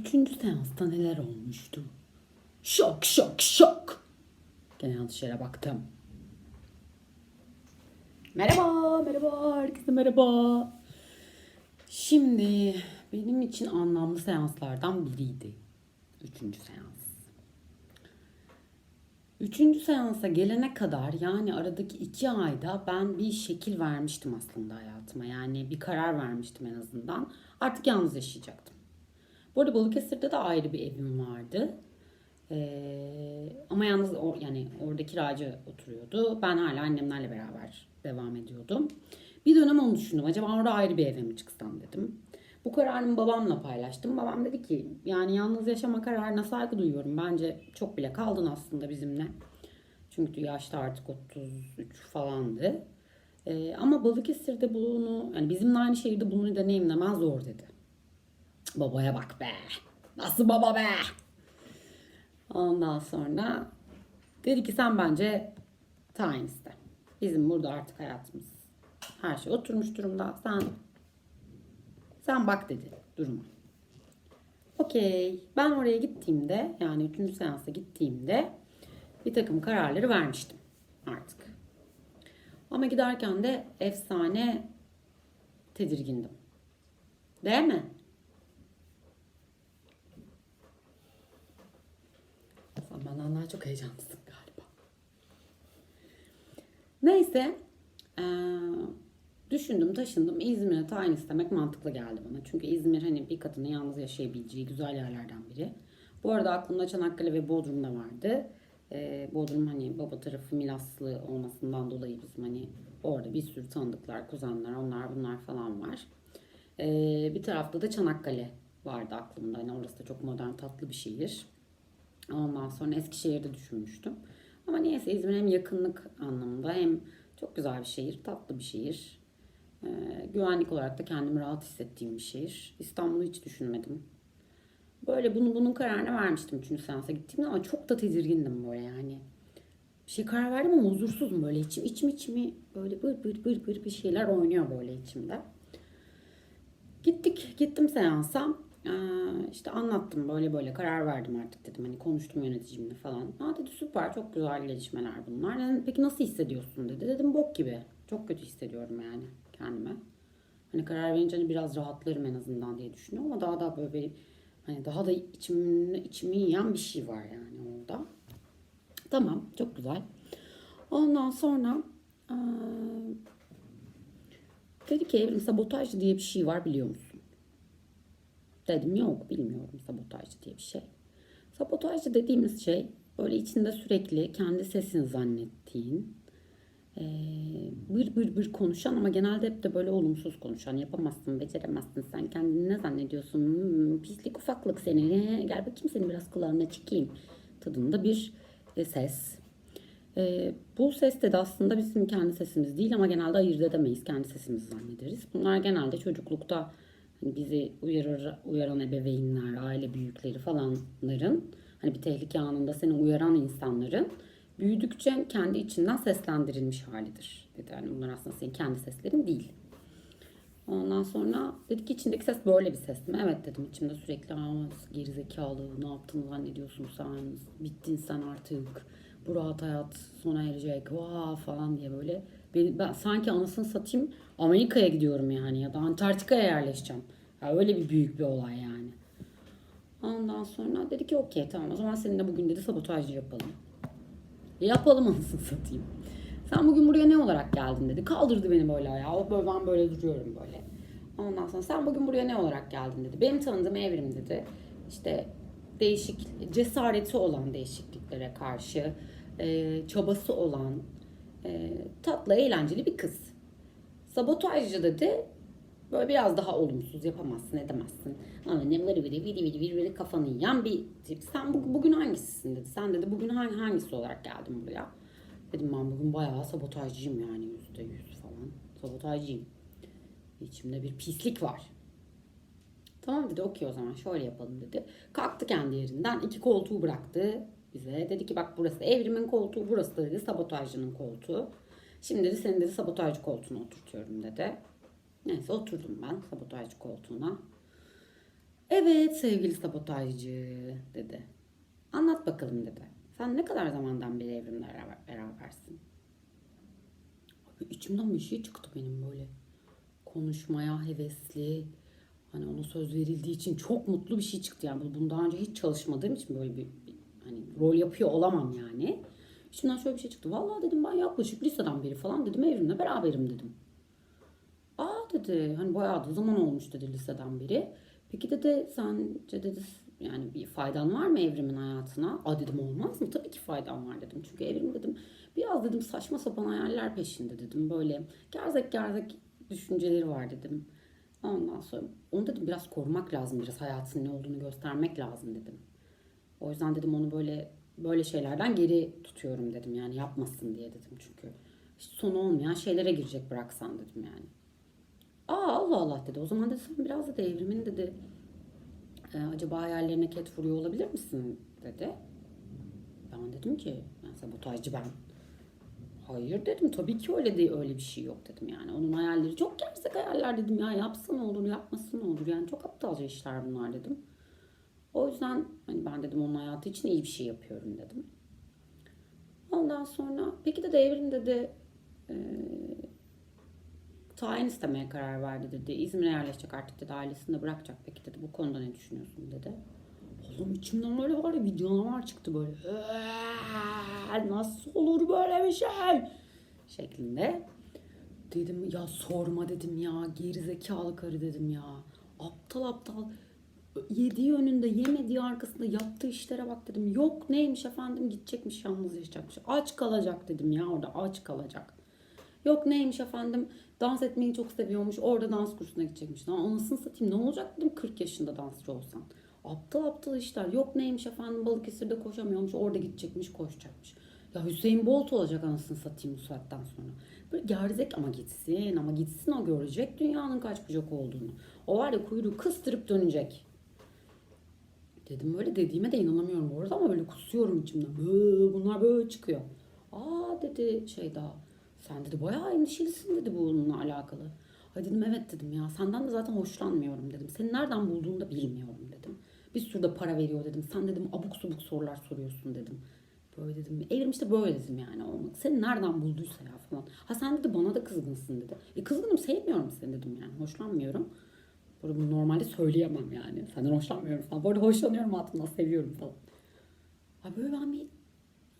Üçüncü seansta neler olmuştu? Şok şok şok. Gene yanlış yere baktım. Merhaba, merhaba, herkese merhaba. Şimdi benim için anlamlı seanslardan biriydi. Üçüncü seans. Üçüncü seansa gelene kadar yani aradaki iki ayda ben bir şekil vermiştim aslında hayatıma. Yani bir karar vermiştim en azından. Artık yalnız yaşayacaktım. Bu arada Balıkesir'de de ayrı bir evim vardı. Ee, ama yalnız o, yani orada kiracı oturuyordu. Ben hala annemlerle beraber devam ediyordum. Bir dönem onu düşündüm. Acaba orada ayrı bir eve mi çıksam dedim. Bu kararımı babamla paylaştım. Babam dedi ki yani yalnız yaşama kararına saygı duyuyorum. Bence çok bile kaldın aslında bizimle. Çünkü yaşta artık 33 falandı. Ee, ama Balıkesir'de bunu yani bizimle aynı şehirde bunu deneyimlemen zor dedi. Babaya bak be. Nasıl baba be? Ondan sonra dedi ki sen bence tayin iste. Bizim burada artık hayatımız her şey oturmuş durumda. Sen sen bak dedi duruma. Okey. Ben oraya gittiğimde yani üçüncü seansa gittiğimde bir takım kararları vermiştim artık. Ama giderken de efsane tedirgindim. Değil mi? Daha çok heyecanlısın galiba. Neyse. eee, düşündüm taşındım. İzmir'e tayin istemek mantıklı geldi bana. Çünkü İzmir hani bir kadının yalnız yaşayabileceği güzel yerlerden biri. Bu arada aklımda Çanakkale ve Bodrum da vardı. Eee, Bodrum hani baba tarafı Milaslı olmasından dolayı bizim hani orada bir sürü tanıdıklar, kuzenler, onlar bunlar falan var. Eee, bir tarafta da Çanakkale vardı aklımda. Hani orası da çok modern, tatlı bir şehir. Ondan sonra Eskişehir'de düşünmüştüm. Ama niyeyse İzmir hem yakınlık anlamında hem çok güzel bir şehir, tatlı bir şehir. Ee, güvenlik olarak da kendimi rahat hissettiğim bir şehir. İstanbul'u hiç düşünmedim. Böyle bunu bunun kararını vermiştim 3. seansa gittiğimde ama çok da tedirgindim böyle yani. Bir şey karar verdim ama huzursuzum böyle içim içim içimi böyle bır bır bır bır bir şeyler oynuyor böyle içimde. Gittik, gittim seansa. Ee, işte anlattım böyle böyle karar verdim artık dedim. Hani konuştum yöneticimle falan. Aa dedi süper çok güzel gelişmeler bunlar. Dedim, Peki nasıl hissediyorsun dedi. Dedim bok gibi. Çok kötü hissediyorum yani kendime. Hani karar verince hani biraz rahatlarım en azından diye düşünüyorum ama daha da böyle bir, hani daha da içim, içimi yiyen bir şey var yani orada. Tamam çok güzel. Ondan sonra eee, dedi ki evrim sabotaj diye bir şey var biliyor musun? Dedim yok bilmiyorum sabotajcı diye bir şey. Sabotajcı dediğimiz şey böyle içinde sürekli kendi sesini zannettiğin, eee, bır bır bır konuşan ama genelde hep de böyle olumsuz konuşan. Yapamazsın, beceremezsin, sen kendini ne zannediyorsun? Hmm, pislik ufaklık seni, gel bakayım seni biraz kulağına çekeyim tadında bir e, ses. Ee, bu ses de aslında bizim kendi sesimiz değil ama genelde ayırt edemeyiz. Kendi sesimizi zannederiz. Bunlar genelde çocuklukta hani bizi uyarır, uyaran ebeveynler, aile büyükleri falanların hani bir tehlike anında seni uyaran insanların büyüdükçe kendi içinden seslendirilmiş halidir. Dedi. Yani bunlar aslında senin kendi seslerin değil. Ondan sonra dedi ki içindeki ses böyle bir ses mi? Evet dedim içimde sürekli Aa, gerizekalı ne yaptığını zannediyorsun sen bittin sen artık bu rahat hayat sona erecek vaa falan diye böyle ben, ben sanki anasını satayım Amerika'ya gidiyorum yani ya da Antarktika'ya yerleşeceğim. Ya öyle bir büyük bir olay yani. Ondan sonra dedi ki okey tamam o zaman seninle bugün dedi sabotajcı yapalım. Yapalım anasını satayım. Sen bugün buraya ne olarak geldin dedi. Kaldırdı beni böyle ayağa. Böyle ben böyle duruyorum böyle. Ondan sonra sen bugün buraya ne olarak geldin dedi. Benim tanıdığım evrim dedi. İşte değişik cesareti olan değişikliklere karşı e, çabası olan e, tatlı eğlenceli bir kız. Sabotajcı dedi böyle biraz daha olumsuz yapamazsın edemezsin. Ama ne vırı vırı viri viri viri viri kafanı yiyen bir tip. Sen bu, bugün hangisisin dedi. Sen dedi bugün hangi, hangisi olarak geldin buraya? Dedim ben bugün bayağı sabotajcıyım yani yüzde yüz falan. Sabotajcıyım. İçimde bir pislik var. Tamam dedi okey o zaman şöyle yapalım dedi. Kalktı kendi yerinden iki koltuğu bıraktı bize. Dedi ki bak burası evrimin koltuğu burası da dedi sabotajcının koltuğu. Şimdi dedi senin dedi sabotajcı koltuğuna oturtuyorum dedi. Neyse oturdum ben sabotajcı koltuğuna. Evet sevgili sabotajcı dedi. Anlat bakalım dedi. Sen ne kadar zamandan beri evrimle beraber, berabersin? Abi içimden bir şey çıktı benim böyle. Konuşmaya hevesli. Hani ona söz verildiği için çok mutlu bir şey çıktı. Yani bunu daha önce hiç çalışmadığım için böyle bir hani rol yapıyor olamam yani. İçimden şöyle bir şey çıktı. Vallahi dedim ben yaklaşık liseden beri falan dedim evrimle beraberim dedim. Aa dedi hani bayağı da zaman olmuş dedi liseden beri. Peki dedi sence dedi yani bir faydan var mı evrimin hayatına? Aa dedim olmaz mı? Tabii ki faydan var dedim. Çünkü evrim dedim biraz dedim saçma sapan hayaller peşinde dedim. Böyle gerzek gerzek düşünceleri var dedim. Ondan sonra onu dedim biraz korumak lazım. Biraz hayatının ne olduğunu göstermek lazım dedim. O yüzden dedim onu böyle böyle şeylerden geri tutuyorum dedim. Yani yapmasın diye dedim çünkü. Hiç sonu olmayan şeylere girecek bıraksan dedim yani. Aa Allah Allah dedi. O zaman dedi sen biraz da evrimin dedi. "e, acaba hayallerine ket vuruyor olabilir misin dedi. Ben dedim ki ben sabotajcı ben. Hayır dedim tabii ki öyle değil öyle bir şey yok dedim yani. Onun hayalleri çok gerçek hayaller dedim ya yapsa ne olur yapmasa ne olur yani çok aptalca işler bunlar dedim. O yüzden hani ben dedim onun hayatı için iyi bir şey yapıyorum dedim. Ondan sonra peki de evrim dedi e, tayin istemeye karar verdi dedi. İzmir'e yerleşecek artık dedi. Ailesini de bırakacak. Peki dedi bu konuda ne düşünüyorsun dedi. Oğlum içimden böyle var ya canavar çıktı böyle. "Eee, Nasıl olur böyle bir şey? Şeklinde. Dedim ya sorma dedim ya. Geri zekalı karı dedim ya. Aptal aptal. Yediği önünde yemediği arkasında yaptığı işlere bak dedim. Yok neymiş efendim gidecekmiş yalnız yaşayacakmış. Aç kalacak dedim ya orada aç kalacak. Yok neymiş efendim dans etmeyi çok seviyormuş orada dans kursuna gidecekmiş. Lan anasını satayım ne olacak dedim 40 yaşında dansçı olsan. Aptal aptal işler. Yok neymiş efendim Balıkesir'de koşamıyormuş orada gidecekmiş koşacakmış. Ya Hüseyin Bolt olacak anasını satayım bu saatten sonra. Böyle gerzek ama gitsin ama gitsin o görecek dünyanın kaç bucak olduğunu. O var ya kuyruğu kıstırıp dönecek. Dedim böyle dediğime de inanamıyorum bu arada ama böyle kusuyorum içimden. Böyle, bunlar böyle çıkıyor. Aa dedi şey daha. Sen dedi bayağı endişelisin dedi bununla alakalı. Ay dedim evet dedim ya senden de zaten hoşlanmıyorum dedim. Seni nereden bulduğunu da bilmiyorum dedim. Bir sürü de para veriyor dedim. Sen dedim abuk subuk sorular soruyorsun dedim. Böyle dedim. Evrim işte böyle dedim yani olmak. Seni nereden bulduysa ya falan. Ha sen dedi bana da kızgınsın dedi. E kızgınım sevmiyorum seni dedim yani. Hoşlanmıyorum. Arada bunu normalde söyleyemem yani. Senden hoşlanmıyorum falan. Bu arada hoşlanıyorum hayatımdan seviyorum falan. Ha böyle ben bir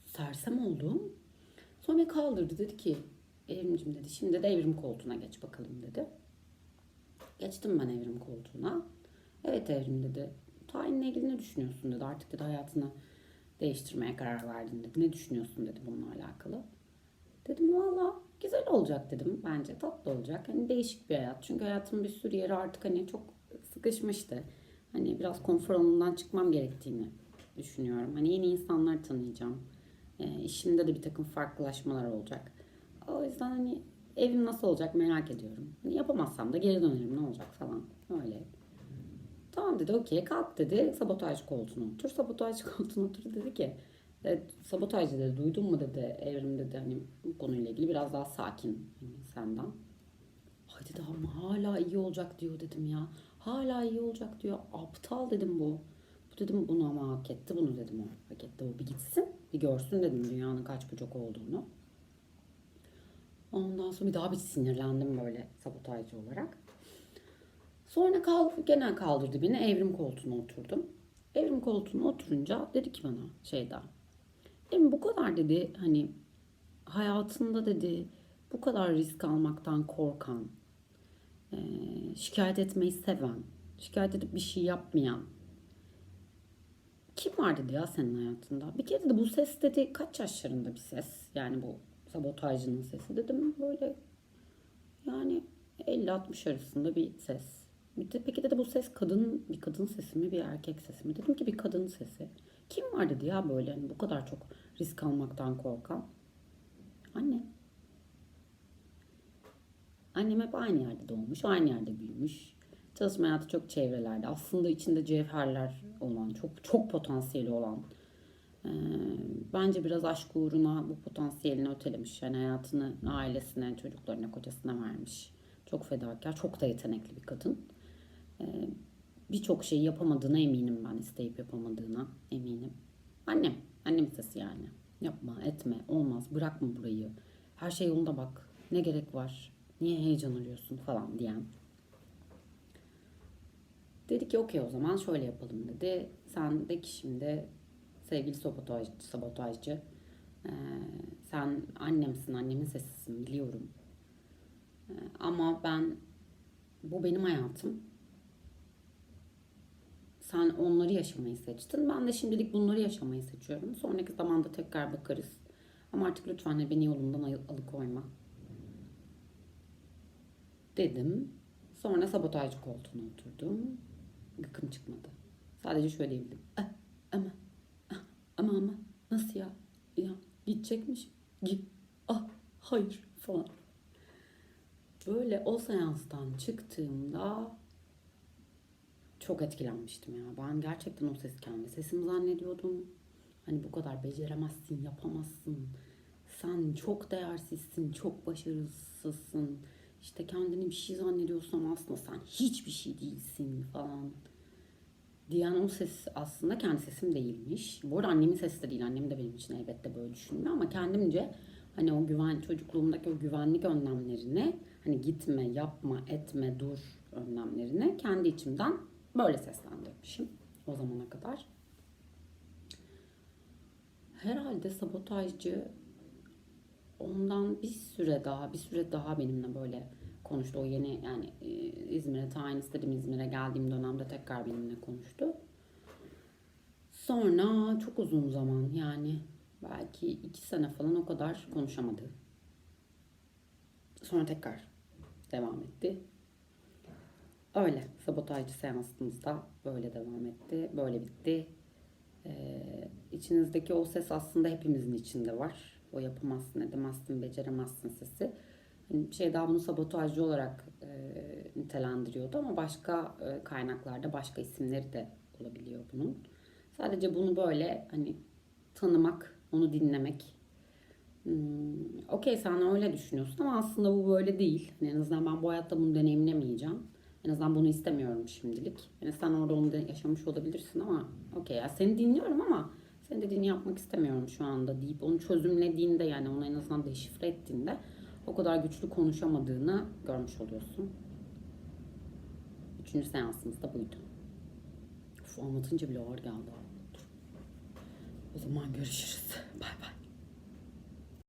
sersem oldum. Sonra beni kaldırdı dedi ki Evrimcim dedi şimdi de evrim koltuğuna geç bakalım dedi. Geçtim ben evrim koltuğuna. Evet evrim dedi. Tayinle ilgili ne düşünüyorsun dedi. Artık dedi hayatını değiştirmeye karar verdin dedi. Ne düşünüyorsun dedi bununla alakalı. Dedim valla güzel olacak dedim. Bence tatlı olacak. Hani değişik bir hayat. Çünkü hayatımın bir sürü yeri artık hani çok sıkışmıştı. Hani biraz konfor alanından çıkmam gerektiğini düşünüyorum. Hani yeni insanlar tanıyacağım. E, işimde de bir takım farklılaşmalar olacak. O yüzden hani evim nasıl olacak merak ediyorum. Hani yapamazsam da geri dönerim ne olacak falan. Öyle. Tamam dedi okey kalk dedi sabotaj koltuğuna otur. Sabotaj koltuğuna otur dedi ki e, sabotajcı dedi duydun mu dedi evrim dedi hani konuyla ilgili biraz daha sakin hani senden. Ay dedi ama hala iyi olacak diyor dedim ya. Hala iyi olacak diyor. Aptal dedim bu. Bu dedim bunu ama hak etti bunu dedim o. Hak etti o bir gitsin bir görsün dedim dünyanın kaç bucak olduğunu. Ondan sonra bir daha bir sinirlendim böyle sabotajcı olarak. Sonra kal, genel kaldırdı beni evrim koltuğuna oturdum. Evrim koltuğuna oturunca dedi ki bana şeyda. Evrim bu kadar dedi hani hayatında dedi bu kadar risk almaktan korkan, e, şikayet etmeyi seven, şikayet edip bir şey yapmayan kim var dedi ya senin hayatında? Bir kere dedi bu ses dedi kaç yaşlarında bir ses? Yani bu sabotajcının sesi dedim böyle yani 50-60 arasında bir ses. Peki dedi bu ses kadın bir kadın sesi mi bir erkek sesi mi? Dedim ki bir kadın sesi. Kim var dedi ya böyle hani bu kadar çok risk almaktan korkan? Anne. Annem hep aynı yerde doğmuş, aynı yerde büyümüş. Çalışma hayatı çok çevrelerde. Aslında içinde cevherler olan, çok çok potansiyeli olan. Ee, bence biraz aşk uğruna bu potansiyelini ötelemiş. Yani hayatını ailesine, çocuklarına, kocasına vermiş. Çok fedakar, çok da yetenekli bir kadın. Ee, birçok şeyi yapamadığına eminim ben. isteyip yapamadığına eminim. Annem. Annem sesi yani. Yapma, etme, olmaz, bırakma burayı. Her şey yolunda bak. Ne gerek var? Niye heyecan arıyorsun falan diyen. Dedi ki okey o zaman şöyle yapalım dedi. Sen de ki şimdi sevgili sabotaj, sabotajcı ee, sen annemsin, annemin sesisin biliyorum. Ee, ama ben bu benim hayatım. Sen onları yaşamayı seçtin. Ben de şimdilik bunları yaşamayı seçiyorum. Sonraki zamanda tekrar bakarız. Ama artık lütfen beni yolumdan al- alıkoyma. Dedim. Sonra sabotajcı koltuğuna oturdum. Gıkım çıkmadı. Sadece şöyle diyebildim. Ah, ama, ah, ama ama nasıl ya? Ya gidecekmiş. Git. Ah hayır falan. Böyle o seanstan çıktığımda çok etkilenmiştim ya. Ben gerçekten o sesi kendi sesim zannediyordum. Hani bu kadar beceremezsin, yapamazsın. Sen çok değersizsin, çok başarısızsın. İşte kendini bir şey zannediyorsun ama aslında sen hiçbir şey değilsin falan. Diyen o ses aslında kendi sesim değilmiş. Bu arada annemin sesi de değil. Annem de benim için elbette böyle düşünmüyor ama kendimce hani o güven çocukluğumdaki o güvenlik önlemlerini hani gitme, yapma, etme, dur önlemlerini kendi içimden böyle seslendirmişim o zamana kadar. Herhalde sabotajcı ondan bir süre daha, bir süre daha benimle böyle konuştu. O yeni yani e, İzmir'e tayin istedim. İzmir'e geldiğim dönemde tekrar benimle konuştu. Sonra çok uzun zaman yani belki iki sene falan o kadar konuşamadı. Sonra tekrar devam etti. Öyle sabotajcı seansımızda böyle devam etti. Böyle bitti. Ee, içinizdeki o ses aslında hepimizin içinde var. O yapamazsın, edemezsin, beceremezsin sesi. Hani şey daha bunu sabotajcı olarak e, nitelendiriyordu ama başka e, kaynaklarda başka isimleri de olabiliyor bunun. Sadece bunu böyle hani tanımak, onu dinlemek. Hmm, Okey sen öyle düşünüyorsun ama aslında bu böyle değil. Hani en azından ben bu hayatta bunu deneyimlemeyeceğim. En azından bunu istemiyorum şimdilik. Yani sen orada onu yaşamış olabilirsin ama okey ya seni dinliyorum ama senin dediğini yapmak istemiyorum şu anda deyip onu çözümlediğinde yani onu en azından deşifre ettiğinde o kadar güçlü konuşamadığını görmüş oluyorsun. Üçüncü seansımız da buydu. Uf, anlatınca bile ağır geldi. O zaman görüşürüz. Bay bay.